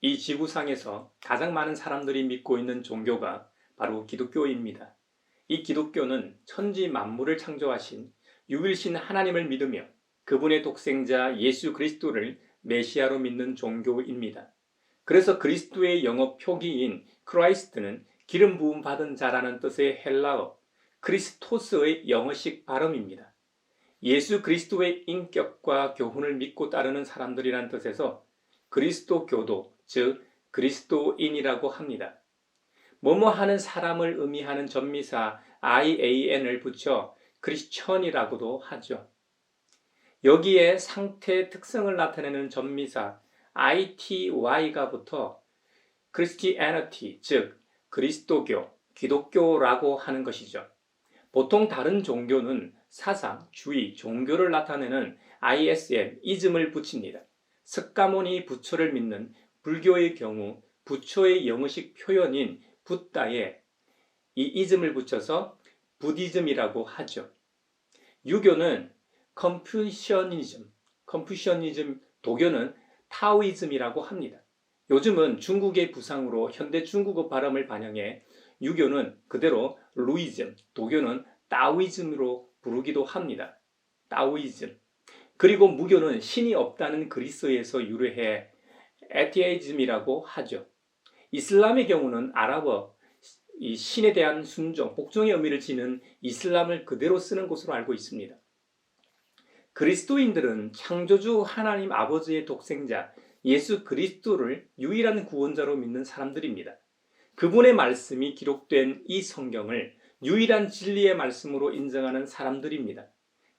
이 지구상에서 가장 많은 사람들이 믿고 있는 종교가 바로 기독교입니다. 이 기독교는 천지 만물을 창조하신 유일신 하나님을 믿으며 그분의 독생자 예수 그리스도를 메시아로 믿는 종교입니다. 그래서 그리스도의 영어 표기인 크라이스트는 기름 부음 받은 자라는 뜻의 헬라어 크리스토스의 영어식 발음입니다. 예수 그리스도의 인격과 교훈을 믿고 따르는 사람들이란 뜻에서 그리스도 교도, 즉 그리스도인이라고 합니다. 뭐뭐 하는 사람을 의미하는 전미사 IAN을 붙여 크리스천이라고도 하죠. 여기에 상태 특성을 나타내는 전미사 ITY가 붙어 Christianity, 즉 그리스도교, 기독교라고 하는 것이죠. 보통 다른 종교는 사상, 주의, 종교를 나타내는 ISM, 이즘을 붙입니다. 석가모니 부처를 믿는 불교의 경우 부처의 영어식 표현인 붓다에 이 이즘을 붙여서 부디즘이라고 하죠. 유교는 컨푸시어니즘, 컨푸시어니즘, 도교는 타오이즘이라고 합니다. 요즘은 중국의 부상으로 현대 중국어 발음을 반영해 유교는 그대로 루이즘, 도교는 따오이즘으로 부르기도 합니다. 따오이즘. 그리고 무교는 신이 없다는 그리스에서 유래해 에티에이즘이라고 하죠. 이슬람의 경우는 아랍어 이 신에 대한 순종, 복종의 의미를 지닌 이슬람을 그대로 쓰는 것으로 알고 있습니다. 그리스도인들은 창조주 하나님 아버지의 독생자 예수 그리스도를 유일한 구원자로 믿는 사람들입니다. 그분의 말씀이 기록된 이 성경을 유일한 진리의 말씀으로 인정하는 사람들입니다.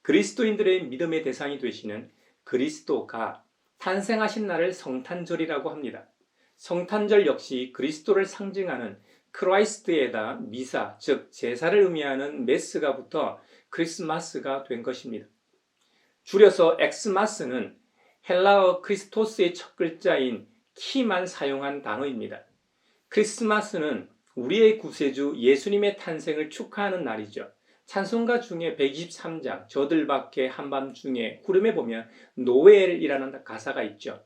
그리스도인들의 믿음의 대상이 되시는 그리스도가 탄생하신 날을 성탄절이라고 합니다. 성탄절 역시 그리스도를 상징하는 크라이스트에다 미사, 즉 제사를 의미하는 메스가 붙어 크리스마스가 된 것입니다. 줄여서 엑스마스는 헬라어 크리스토스의 첫 글자인 키만 사용한 단어입니다. 크리스마스는 우리의 구세주 예수님의 탄생을 축하하는 날이죠. 찬송가 중에 123장 저들 밖에 한밤중에 구름에 보면 노엘이라는 가사가 있죠.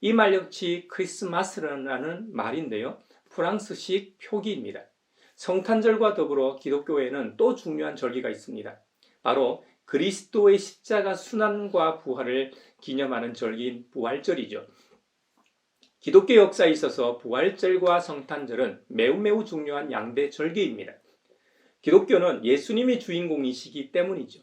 이 말 역시 크리스마스라는 말인데요. 프랑스식 표기입니다. 성탄절과 더불어 기독교에는 또 중요한 절기가 있습니다. 바로 그리스도의 십자가 순환과 부활을 기념하는 절기인 부활절이죠. 기독교 역사에 있어서 부활절과 성탄절은 매우 매우 중요한 양대 절기입니다. 기독교는 예수님이 주인공이시기 때문이죠.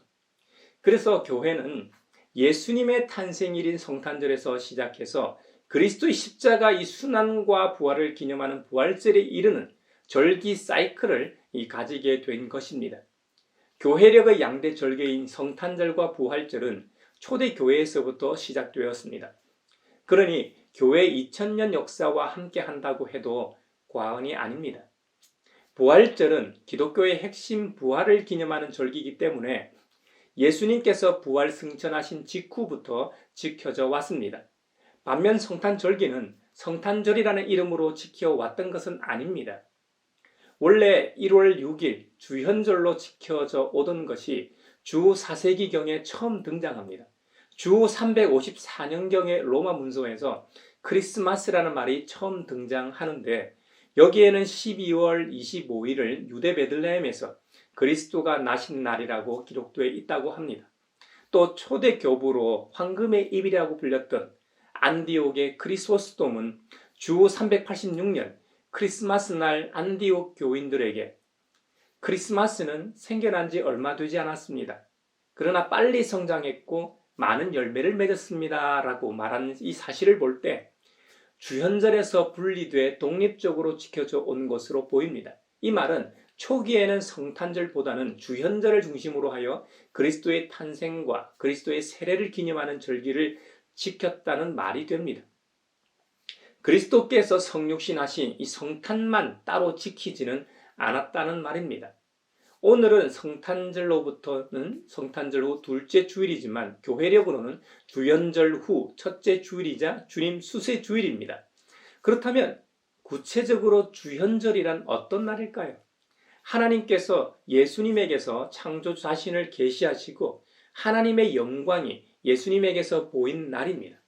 그래서 교회는 예수님의 탄생일인 성탄절에서 시작해서 그리스도의 십자가 이 순환과 부활을 기념하는 부활절에 이르는 절기 사이클을 가지게 된 것입니다. 교회력의 양대 절개인 성탄절과 부활절은 초대 교회에서부터 시작되었습니다. 그러니 교회 2000년 역사와 함께 한다고 해도 과언이 아닙니다. 부활절은 기독교의 핵심 부활을 기념하는 절기이기 때문에 예수님께서 부활 승천하신 직후부터 지켜져 왔습니다. 반면 성탄절기는 성탄절이라는 이름으로 지켜왔던 것은 아닙니다. 원래 1월 6일 주현절로 지켜져 오던 것이 주 4세기경에 처음 등장합니다. 주 354년경의 로마 문서에서 크리스마스라는 말이 처음 등장하는데 여기에는 12월 25일을 유대 베들레헴에서 그리스도가 나신 날이라고 기록되어 있다고 합니다. 또 초대 교부로 황금의 입이라고 불렸던 안디옥의 크리소스돔은 주 386년 크리스마스 날 안디옥 교인들에게 크리스마스는 생겨난 지 얼마 되지 않았습니다. 그러나 빨리 성장했고 많은 열매를 맺었습니다. 라고 말하는 이 사실을 볼 때 주현절에서 분리돼 독립적으로 지켜져 온 것으로 보입니다. 이 말은 초기에는 성탄절보다는 주현절을 중심으로 하여 그리스도의 탄생과 그리스도의 세례를 기념하는 절기를 지켰다는 말이 됩니다. 그리스도께서 성육신하신 이 성탄만 따로 지키지는 않았다는 말입니다. 오늘은 성탄절로부터는 성탄절 후 둘째 주일이지만 교회력으로는 주연절 후 첫째 주일이자 주님 수세 주일입니다. 그렇다면 구체적으로 주현절이란 어떤 날일까요? 하나님께서 예수님에게서 창조 자신을 계시하시고 하나님의 영광이 예수님에게서 보인 날입니다.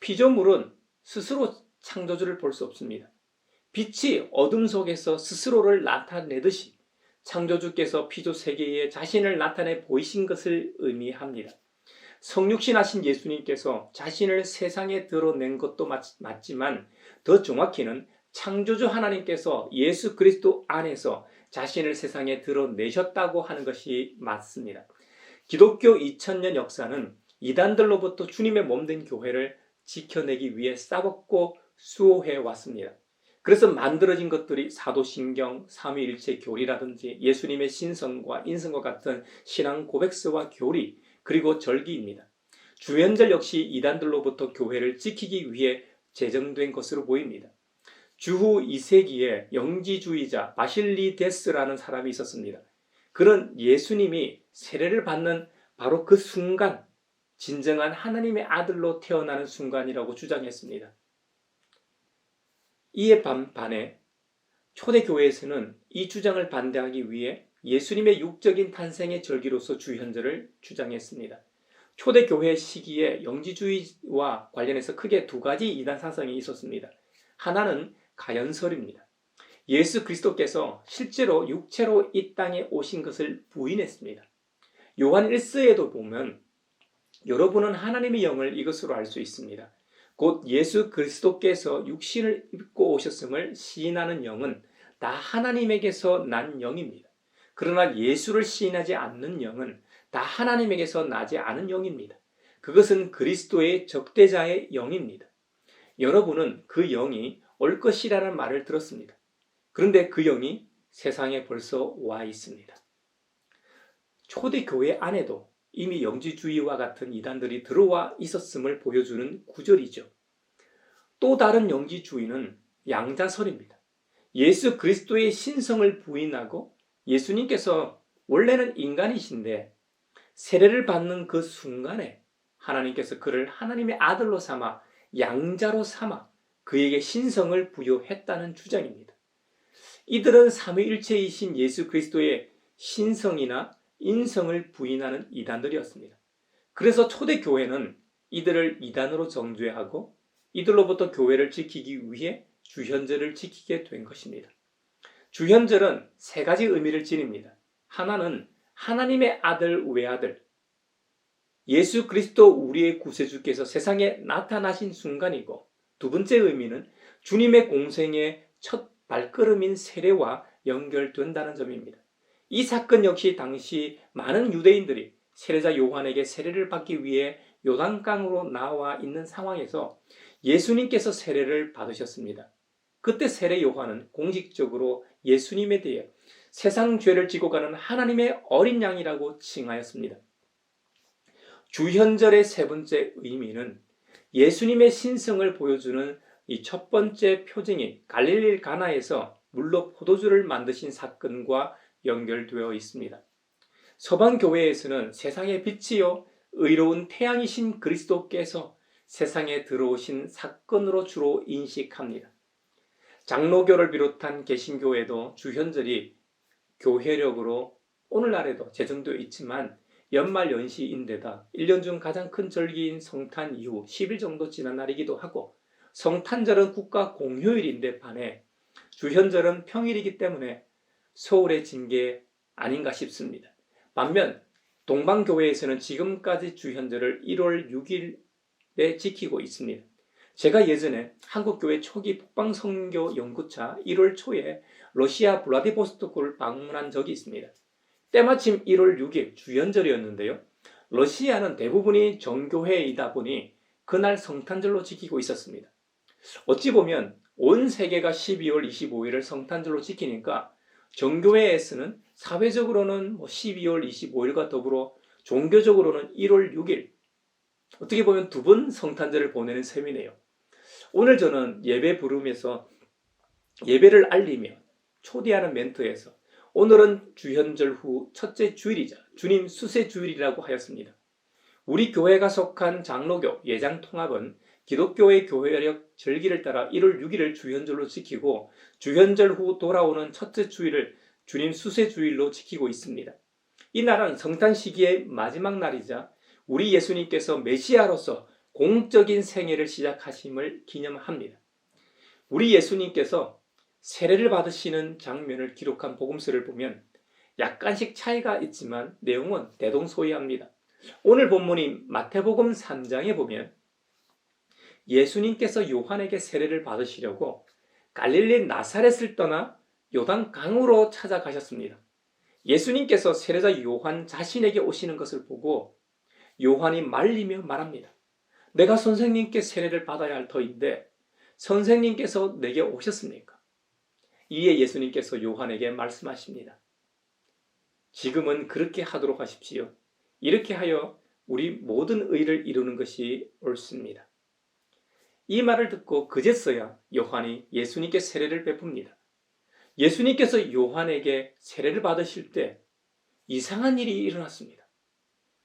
피조물은 스스로 창조주를 볼 수 없습니다. 빛이 어둠 속에서 스스로를 나타내듯이 창조주께서 피조 세계에 자신을 나타내 보이신 것을 의미합니다. 성육신하신 예수님께서 자신을 세상에 드러낸 것도 맞, 맞지만 더 정확히는 창조주 하나님께서 예수 그리스도 안에서 자신을 세상에 드러내셨다고 하는 것이 맞습니다. 기독교 2000년 역사는 이단들로부터 주님의 몸된 교회를 지켜내기 위해 싸웠고 수호해 왔습니다. 그래서 만들어진 것들이 사도신경, 삼위일체 교리라든지 예수님의 신성과 인성과 같은 신앙 고백서와 교리, 그리고 절기입니다. 주연절 역시 이단들로부터 교회를 지키기 위해 제정된 것으로 보입니다. 주후 2세기에 영지주의자 바실리데스라는 사람이 있었습니다. 그런 예수님이 세례를 받는 바로 그 순간, 진정한 하나님의 아들로 태어나는 순간이라고 주장했습니다. 이에 반반에 초대교회에서는 이 주장을 반대하기 위해 예수님의 육적인 탄생의 절기로서 주현절을 주장했습니다. 초대교회 시기에 영지주의와 관련해서 크게 두 가지 이단 사상이 있었습니다. 하나는 가연설입니다. 예수 그리스도께서 실제로 육체로 이 땅에 오신 것을 부인했습니다. 요한 1서에도 보면 여러분은 하나님의 영을 이것으로 알 수 있습니다. 곧 예수 그리스도께서 육신을 입고 오셨음을 시인하는 영은 다 하나님에게서 난 영입니다. 그러나 예수를 시인하지 않는 영은 다 하나님에게서 나지 않은 영입니다. 그것은 그리스도의 적대자의 영입니다. 여러분은 그 영이 올 것이라는 말을 들었습니다. 그런데 그 영이 세상에 벌써 와 있습니다. 초대교회 안에도 이미 영지주의와 같은 이단들이 들어와 있었음을 보여주는 구절이죠. 또 다른 영지주의는 양자설입니다. 예수 그리스도의 신성을 부인하고 예수님께서 원래는 인간이신데 세례를 받는 그 순간에 하나님께서 그를 하나님의 아들로 삼아 양자로 삼아 그에게 신성을 부여했다는 주장입니다. 이들은 삼위일체이신 예수 그리스도의 신성이나 인성을 부인하는 이단들이었습니다. 그래서 초대 교회는 이들을 이단으로 정죄하고 이들로부터 교회를 지키기 위해 주현절을 지키게 된 것입니다. 주현절은 세 가지 의미를 지닙니다. 하나는 하나님의 아들 외아들 예수 그리스도 우리의 구세주께서 세상에 나타나신 순간이고 두 번째 의미는 주님의 공생의 첫 발걸음인 세례와 연결된다는 점입니다. 이 사건 역시 당시 많은 유대인들이 세례자 요한에게 세례를 받기 위해 요단강으로 나와 있는 상황에서 예수님께서 세례를 받으셨습니다. 그때 세례 요한은 공식적으로 예수님에 대해 세상 죄를 지고 가는 하나님의 어린 양이라고 칭하였습니다. 주현절의 세 번째 의미는 예수님의 신성을 보여주는 이 첫 번째 표징인 갈릴리 가나에서 물로 포도주를 만드신 사건과 연결되어 있습니다. 서방 교회에서는 세상의 빛이요 의로운 태양이신 그리스도께서 세상에 들어오신 사건으로 주로 인식합니다. 장로교를 비롯한 개신교에도 주현절이 교회력으로 오늘날에도 제정되어 있지만 연말 연시인데다 1년 중 가장 큰 절기인 성탄 이후 10일 정도 지난 날이기도 하고 성탄절은 국가 공휴일인데 반해 주현절은 평일이기 때문에 서울의 징계 아닌가 싶습니다. 반면 동방교회에서는 지금까지 주현절을 1월 6일에 지키고 있습니다. 제가 예전에 한국교회 초기 북방선교 연구차 1월 초에 러시아 블라디보스토크를 방문한 적이 있습니다. 때마침 1월 6일 주연절이었는데요. 러시아는 대부분이 정교회이다 보니 그날 성탄절로 지키고 있었습니다. 어찌 보면 온 세계가 12월 25일을 성탄절로 지키니까 정교회에서는 사회적으로는 12월 뭐 25일과 더불어 종교적으로는 1월 6일 어떻게 보면 두 번 성탄절을 보내는 셈이네요. 오늘 저는 예배 부름에서 예배를 알리며 초대하는 멘트에서 오늘은 주현절 후 첫째 주일이자 주님 수세 주일이라고 하였습니다. 우리 교회가 속한 장로교 예장통합은 기독교의 교회력 절기를 따라 1월 6일을 주현절로 지키고 주현절 후 돌아오는 첫째 주일을 주님 수세 주일로 지키고 있습니다. 이 날은 성탄 시기의 마지막 날이자 우리 예수님께서 메시아로서 공적인 생애를 시작하심을 기념합니다. 우리 예수님께서 세례를 받으시는 장면을 기록한 복음서를 보면 약간씩 차이가 있지만 내용은 대동소이합니다. 오늘 본문이 마태복음 3장에 보면 예수님께서 요한에게 세례를 받으시려고 갈릴리 나사렛을 떠나 요단 강으로 찾아가셨습니다. 예수님께서 세례자 요한 자신에게 오시는 것을 보고 요한이 말리며 말합니다. 내가 선생님께 세례를 받아야 할 터인데 선생님께서 내게 오셨습니까? 이에 예수님께서 요한에게 말씀하십니다. 지금은 그렇게 하도록 하십시오. 이렇게 하여 우리 모든 의를 이루는 것이 옳습니다. 이 말을 듣고 그제서야 요한이 예수님께 세례를 베풉니다. 예수님께서 요한에게 세례를 받으실 때 이상한 일이 일어났습니다.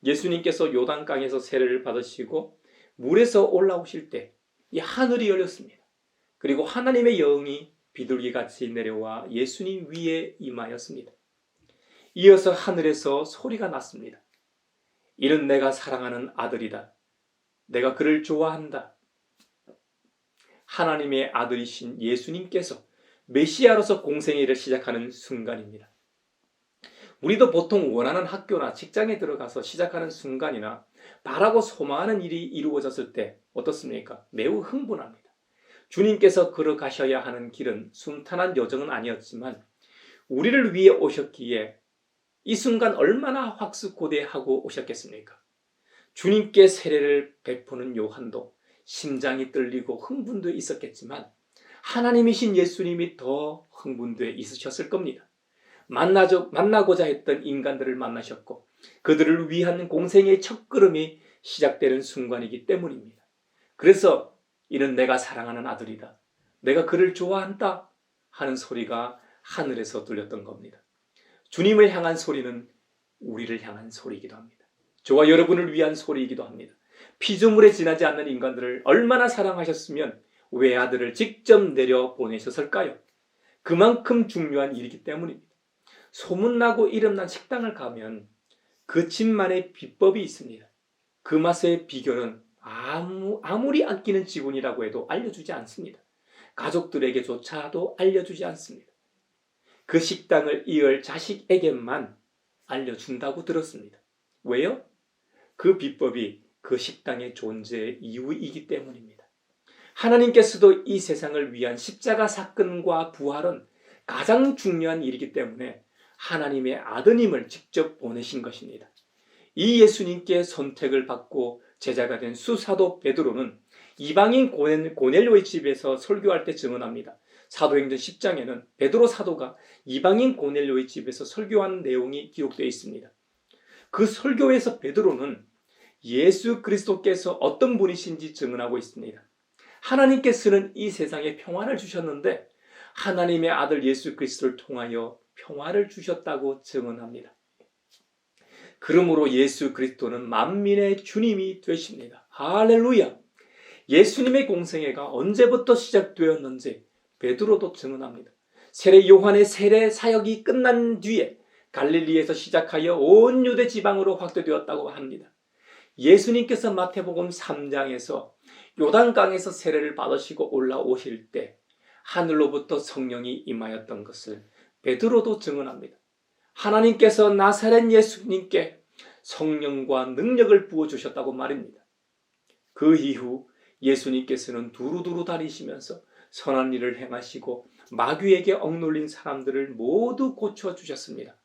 예수님께서 요단강에서 세례를 받으시고 물에서 올라오실 때 이 하늘이 열렸습니다. 그리고 하나님의 영이 비둘기 같이 내려와 예수님 위에 임하였습니다. 이어서 하늘에서 소리가 났습니다. 이는 내가 사랑하는 아들이다. 내가 그를 좋아한다. 하나님의 아들이신 예수님께서 메시아로서 일을 시작하는 순간입니다. 우리도 보통 원하는 학교나 직장에 들어가서 시작하는 순간이나 바라고 소망하는 일이 이루어졌을 때 어떻습니까? 매우 흥분합니다. 주님께서 걸어가셔야 하는 길은 순탄한 여정은 아니었지만 우리를 위해 오셨기에 이 순간 얼마나 확수고대하고 오셨겠습니까? 주님께 세례를 베푸는 요한도 심장이 떨리고 흥분도 있었겠지만 하나님이신 예수님이 더 흥분돼 있으셨을 겁니다. 만나죠, 만나고자 했던 인간들을 만나셨고 그들을 위한 공생의 첫걸음이 시작되는 순간이기 때문입니다. 그래서 이는 내가 사랑하는 아들이다. 내가 그를 좋아한다 하는 소리가 하늘에서 들렸던 겁니다. 주님을 향한 소리는 우리를 향한 소리이기도 합니다. 저와 여러분을 위한 소리이기도 합니다. 피조물에 지나지 않는 인간들을 얼마나 사랑하셨으면 외아들을 직접 내려 보내셨을까요? 그만큼 중요한 일이기 때문입니다. 소문나고 이름난 식당을 가면 그 집만의 비법이 있습니다. 그 맛의 비결은 아무, 아무리 아끼는 직원이라고 해도 알려주지 않습니다. 가족들에게조차도 알려주지 않습니다. 그 식당을 이을 자식에게만 알려준다고 들었습니다. 왜요? 그 비법이 그 식당의 존재의 이유이기 때문입니다. 하나님께서도 이 세상을 위한 십자가 사건과 부활은 가장 중요한 일이기 때문에 하나님의 아드님을 직접 보내신 것입니다. 이 예수님께 선택을 받고 제자가 된 수사도 베드로는 이방인 고넬료의 집에서 설교할 때 증언합니다. 사도행전 10장에는 베드로 사도가 이방인 고넬료의 집에서 설교하는 내용이 기록되어 있습니다. 그 설교에서 베드로는 예수 그리스도께서 어떤 분이신지 증언하고 있습니다. 하나님께서는 이 세상에 평화를 주셨는데 하나님의 아들 예수 그리스도를 통하여 평화를 주셨다고 증언합니다. 그러므로 예수 그리스도는 만민의 주님이 되십니다. 할렐루야! 예수님의 공생애가 언제부터 시작되었는지 베드로도 증언합니다. 세례 요한의 세례 사역이 끝난 뒤에 갈릴리에서 시작하여 온 유대 지방으로 확대되었다고 합니다. 예수님께서 마태복음 3장에서 요단강에서 세례를 받으시고 올라오실 때 하늘로부터 성령이 임하였던 것을 베드로도 증언합니다. 하나님께서 나사렛 예수님께 성령과 능력을 부어 주셨다고 말입니다. 그 이후 예수님께서는 두루두루 다니시면서 선한 일을 행하시고 마귀에게 억눌린 사람들을 모두 고쳐 주셨습니다.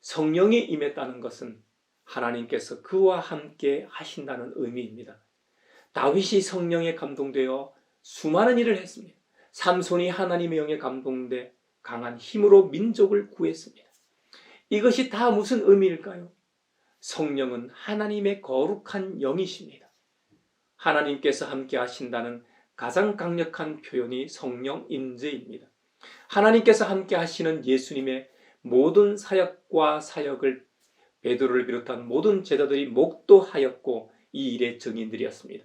성령이 임했다는 것은 하나님께서 그와 함께 하신다는 의미입니다. 다윗이 성령에 감동되어 수많은 일을 했습니다. 삼손이 하나님의 영에 감동돼 강한 힘으로 민족을 구했습니다. 이것이 다 무슨 의미일까요? 성령은 하나님의 거룩한 영이십니다. 하나님께서 함께 하신다는 가장 강력한 표현이 성령 임재입니다. 하나님께서 함께 하시는 예수님의 모든 사역과 사역을 베드로를 비롯한 모든 제자들이 목도하였고 이 일의 증인들이었습니다.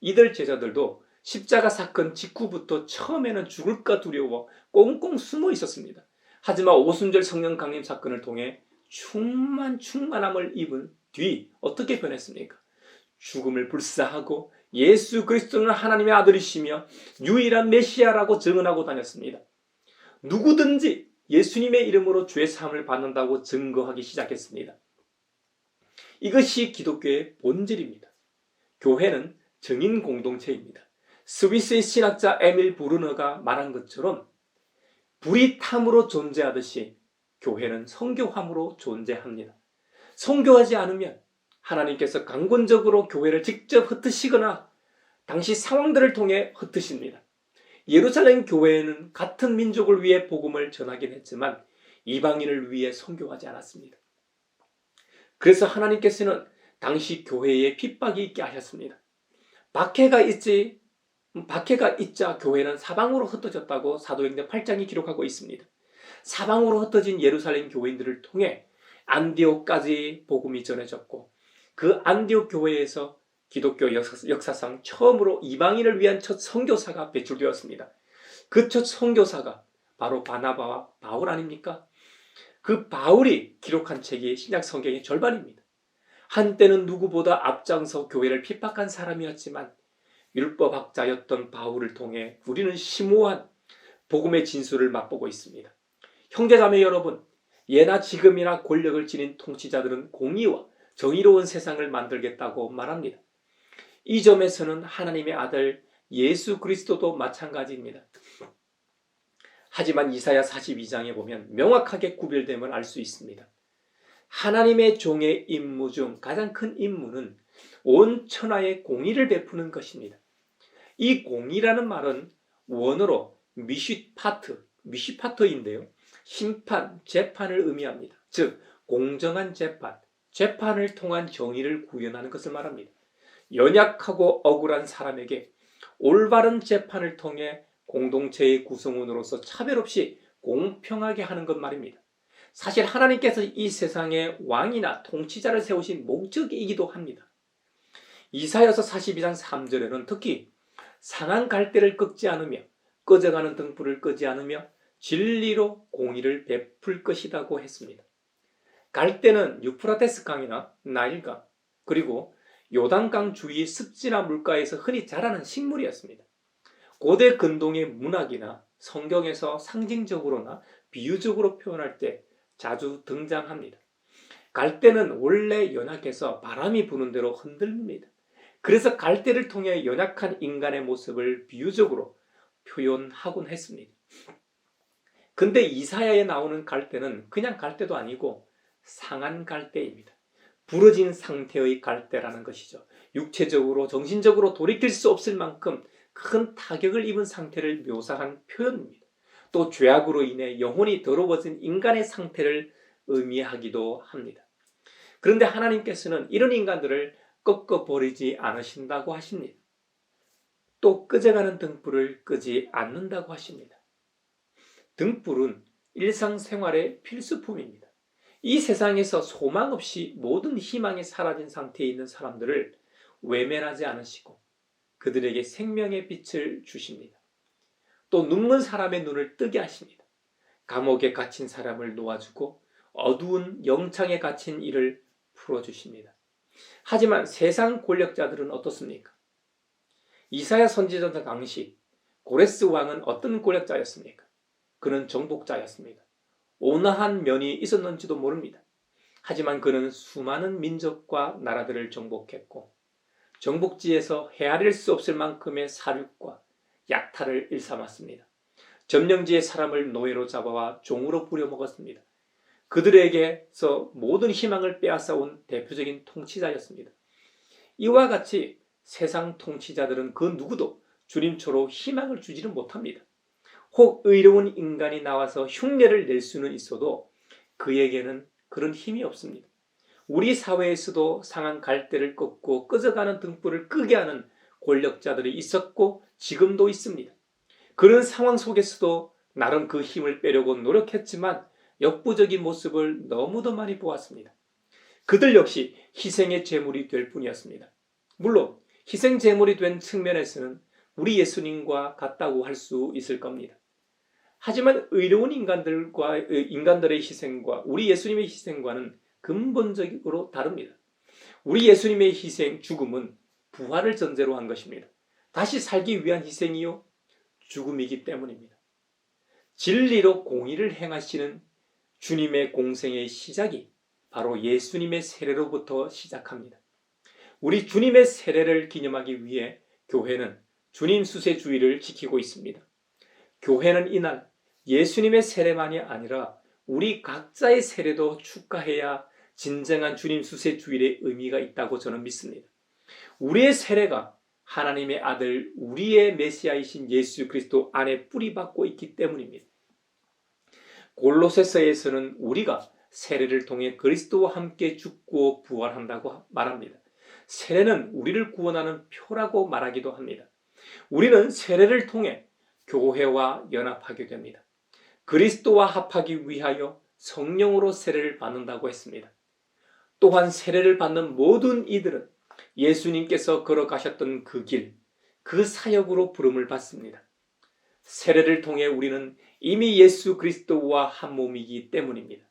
이들 제자들도 십자가 사건 직후부터 처음에는 죽을까 두려워 꽁꽁 숨어 있었습니다. 하지만 오순절 성령 강림 사건을 통해 충만 충만함을 입은 뒤 어떻게 변했습니까? 죽음을 불사하고 예수 그리스도는 하나님의 아들이시며 유일한 메시아라고 증언하고 다녔습니다. 누구든지 예수님의 이름으로 죄 사함을 받는다고 증거하기 시작했습니다. 이것이 기독교의 본질입니다. 교회는 증인 공동체입니다. 스위스의 신학자 에밀 부르너가 말한 것처럼 불이 탐으로 존재하듯이 교회는 성교함으로 존재합니다. 성교하지 않으면 하나님께서 강권적으로 교회를 직접 흩으시거나 당시 상황들을 통해 흩으십니다. 예루살렘 교회는 같은 민족을 위해 복음을 전하긴 했지만 이방인을 위해 선교하지 않았습니다. 그래서 하나님께서는 당시 교회에 핍박이 있게 하셨습니다. 박해가 있지 박해가 있자 교회는 사방으로 흩어졌다고 사도행전 8장이 기록하고 있습니다. 사방으로 흩어진 예루살렘 교인들을 통해 안디옥까지 복음이 전해졌고 그 안디옥 교회에서 기독교 역사, 상 처음으로 이방인을 위한 첫 선교사가 배출되었습니다. 그 첫 선교사가 바로 바나바와 바울 아닙니까? 그 바울이 기록한 책이 신약 성경의 절반입니다. 한때는 누구보다 앞장서 교회를 핍박한 사람이었지만 율법학자였던 바울을 통해 우리는 심오한 복음의 진수를 맛보고 있습니다. 형제자매 여러분, 예나 지금이나 권력을 지닌 통치자들은 공의와 정의로운 세상을 만들겠다고 말합니다. 이 점에서는 하나님의 아들 예수 그리스도도 마찬가지입니다. 하지만 이사야 42장에 보면 명확하게 구별됨을 알 수 있습니다. 하나님의 종의 임무 중 가장 큰 임무는 온 천하에 공의를 베푸는 것입니다. 이 공의라는 말은 원어로 미시파트, 미시파트인데요. 심판, 재판을 의미합니다. 즉, 공정한 재판, 재판을 통한 정의를 구현하는 것을 말합니다. 연약하고 억울한 사람에게 올바른 재판을 통해 공동체의 구성원으로서 차별 없이 공평하게 하는 것 말입니다. 사실 하나님께서 이 세상에 왕이나 통치자를 세우신 목적이기도 합니다. 이사여서 42장 3절에는 특히 상한 갈대를 꺾지 않으며 꺼져가는 등불을 끄지 않으며 진리로 공의를 베풀 것이라고 했습니다. 갈대는 유프라테스 강이나 나일강 그리고 요단강 주위 습지나 물가에서 흔히 자라는 식물이었습니다. 고대 근동의 문학이나 성경에서 상징적으로나 비유적으로 표현할 때 자주 등장합니다. 갈대는 원래 연약해서 바람이 부는 대로 흔들립니다. 그래서 갈대를 통해 연약한 인간의 모습을 비유적으로 표현하곤 했습니다. 근데 이사야에 나오는 갈대는 그냥 갈대도 아니고 상한 갈대입니다. 부러진 상태의 갈대라는 것이죠. 육체적으로, 정신적으로 돌이킬 수 없을 만큼 큰 타격을 입은 상태를 묘사한 표현입니다. 또 죄악으로 인해 영혼이 더러워진 인간의 상태를 의미하기도 합니다. 그런데 하나님께서는 이런 인간들을 꺾어버리지 않으신다고 하십니다. 또 끄져가는 등불을 끄지 않는다고 하십니다. 등불은 일상생활의 필수품입니다. 이 세상에서 소망 없이 모든 희망이 사라진 상태에 있는 사람들을 외면하지 않으시고 그들에게 생명의 빛을 주십니다. 또 눈먼 사람의 눈을 뜨게 하십니다. 감옥에 갇힌 사람을 놓아주고 어두운 영창에 갇힌 이를 풀어주십니다. 하지만 세상 권력자들은 어떻습니까? 이사야 선지자 당시 고레스 왕은 어떤 권력자였습니까? 그는 정복자였습니다. 온화한 면이 있었는지도 모릅니다. 하지만 그는 수많은 민족과 나라들을 정복했고 정복지에서 헤아릴 수 없을 만큼의 사륙과 약탈을 일삼았습니다. 점령지의 사람을 노예로 잡아와 종으로 부려먹었습니다. 그들에게서 모든 희망을 빼앗아온 대표적인 통치자였습니다. 이와 같이 세상 통치자들은 그 누구도 주님처로 희망을 주지는 못합니다. 혹 의로운 인간이 나와서 흉내를 낼 수는 있어도 그에게는 그런 힘이 없습니다. 우리 사회에서도 상한 갈대를 꺾고 꺼져가는 등불을 끄게 하는 권력자들이 있었고 지금도 있습니다. 그런 상황 속에서도 나름 그 힘을 빼려고 노력했지만 역부족인 모습을 너무도 많이 보았습니다. 그들 역시 희생의 제물이 될 뿐이었습니다. 물론 희생 제물이 된 측면에서는 우리 예수님과 같다고 할 수 있을 겁니다. 하지만 의로운 인간들과 인간들의 희생과 우리 예수님의 희생과는 근본적으로 다릅니다. 우리 예수님의 희생, 죽음은 부활을 전제로 한 것입니다. 다시 살기 위한 희생이요 죽음이기 때문입니다. 진리로 공의를 행하시는 주님의 공생의 시작이 바로 예수님의 세례로부터 시작합니다. 우리 주님의 세례를 기념하기 위해 교회는 주님 수세 주의를 지키고 있습니다. 교회는 이날 예수님의 세례만이 아니라 우리 각자의 세례도 축하해야 진정한 주님 수세 주일의 의미가 있다고 저는 믿습니다. 우리의 세례가 하나님의 아들 우리의 메시아이신 예수 그리스도 안에 뿌리박고 있기 때문입니다. 골로새서에서는 우리가 세례를 통해 그리스도와 함께 죽고 부활한다고 말합니다. 세례는 우리를 구원하는 표라고 말하기도 합니다. 우리는 세례를 통해 교회와 연합하게 됩니다. 그리스도와 합하기 위하여 성령으로 세례를 받는다고 했습니다. 또한 세례를 받는 모든 이들은 예수님께서 걸어가셨던 그 길, 그 사역으로 부름을 받습니다. 세례를 통해 우리는 이미 예수 그리스도와 한 몸이기 때문입니다.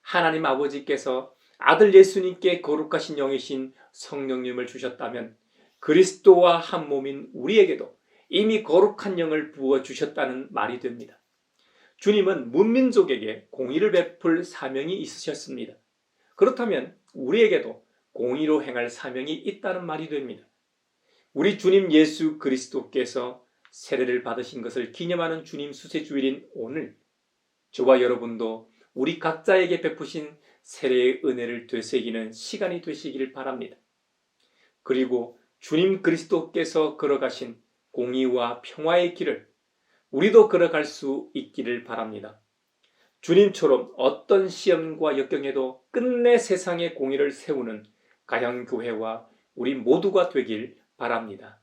하나님 아버지께서 아들 예수님께 거룩하신 영이신 성령님을 주셨다면 그리스도와 한 몸인 우리에게도 이미 거룩한 영을 부어 주셨다는 말이 됩니다. 주님은 문민족에게 공의를 베풀 사명이 있으셨습니다. 그렇다면 우리에게도 공의로 행할 사명이 있다는 말이 됩니다. 우리 주님 예수 그리스도께서 세례를 받으신 것을 기념하는 주님 수세 주일인 오늘 저와 여러분도 우리 각자에게 베푸신 세례의 은혜를 되새기는 시간이 되시기를 바랍니다. 그리고 주님 그리스도께서 걸어가신 공의와 평화의 길을 우리도 걸어갈 수 있기를 바랍니다. 주님처럼 어떤 시험과 역경에도 끝내 세상의 공의를 세우는 가양교회와 우리 모두가 되길 바랍니다.